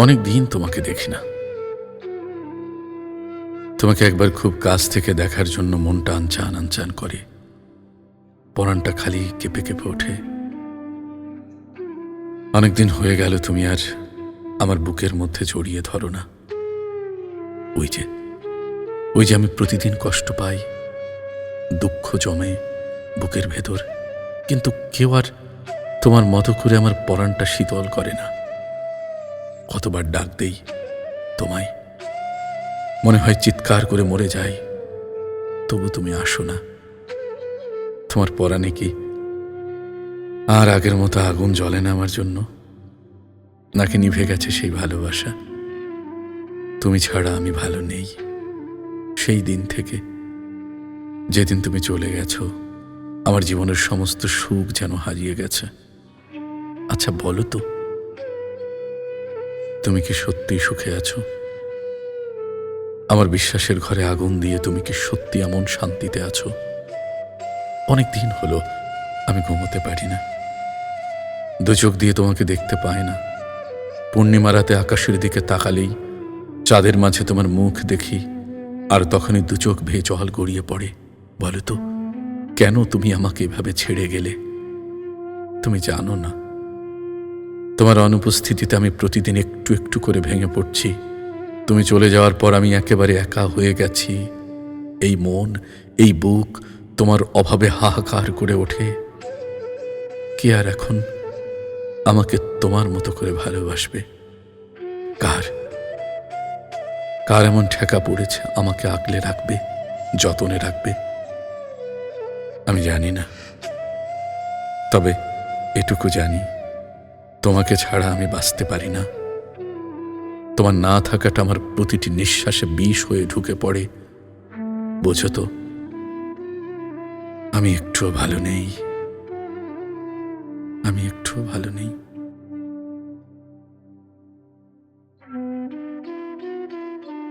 অনেক দিন তোমাকে দেখি না। তোমাকে একবার খুব কাছ থেকে দেখার জন্য মনটা আনচান আনচান করে। পরানটা খালি কেঁপে কেঁপে ওঠে। অনেকদিন হয়ে গেল তুমি আর আমার বুকের মধ্যে জড়িয়ে ধরো না। ওই যে ওই যে আমি প্রতিদিন কষ্ট পাই, দুঃখ জমে বুকের ভেতর, কিন্তু কেউ আর তোমার মতো করে আমার পরাণটা শীতল করে না। কতবার ডাক দেই তোমায়। মনে হয় চিৎকার করে মরে যাই। তবু তুমি আসো না। তোমার পরাণে কি আর আগের মতো আগুন জ্বলে না আমার জন্য। নাকি নিভে গেছে সেই ভালোবাসা। তুমি ছাড়া আমি ভালো নেই। সেই দিন থেকে যেদিন তুমি চলে গেছো, আমার জীবনের সমস্ত সুখ যেন হারিয়ে গেছে। আচ্ছা বলো তো তুমি কি সত্যি সুখে আছো? আমার বিশ্বাসের ঘরে আগুন দিয়ে তুমি কি সত্যি এমন শান্তিতে আছো? অনেক দিন হলো, আমি ঘুমোতে পারি না। দু চোখ দিয়ে তোমাকে দেখতে পায় না। পূর্ণিমা রাতে আকাশের দিকে তাকালেই চাঁদের মাঝে তোমার মুখ দেখি, আর তখনই দু চোখ ভেয়ে জল গড়িয়ে পড়ে। বলো তো, কেন তুমি আমাকে এভাবে ছেড়ে গেলে? তুমি জানো না। তোমার অনুপস্থিতিতে আমি প্রতিদিন একটু একটু করে ভেঙে পড়ছি। তুমি চলে যাওয়ার পর আমি একেবারে একা হয়ে গেছি। এই মন, এই বুক তোমার অভাবে হাহাকার করে ওঠে। কে আর এখন? আমাকে তোমার মতো করে ভালোবাসবে। কার? কার এমন ঠেকা পড়েছে আমাকে আগলে রাখবে, যতনে রাখবে? আমি জানি না। তবে এটুকু জানি। তোমাকে ছাড়া আমি বাঁচতে পারি না। তোমার না থাকাটা আমার প্রতিটি নিঃশ্বাসে বিষ হয়ে ঢুকে পড়ে। বোঝো তো, আমি একটুও ভালো নেই। আমি একটুও ভালো নেই।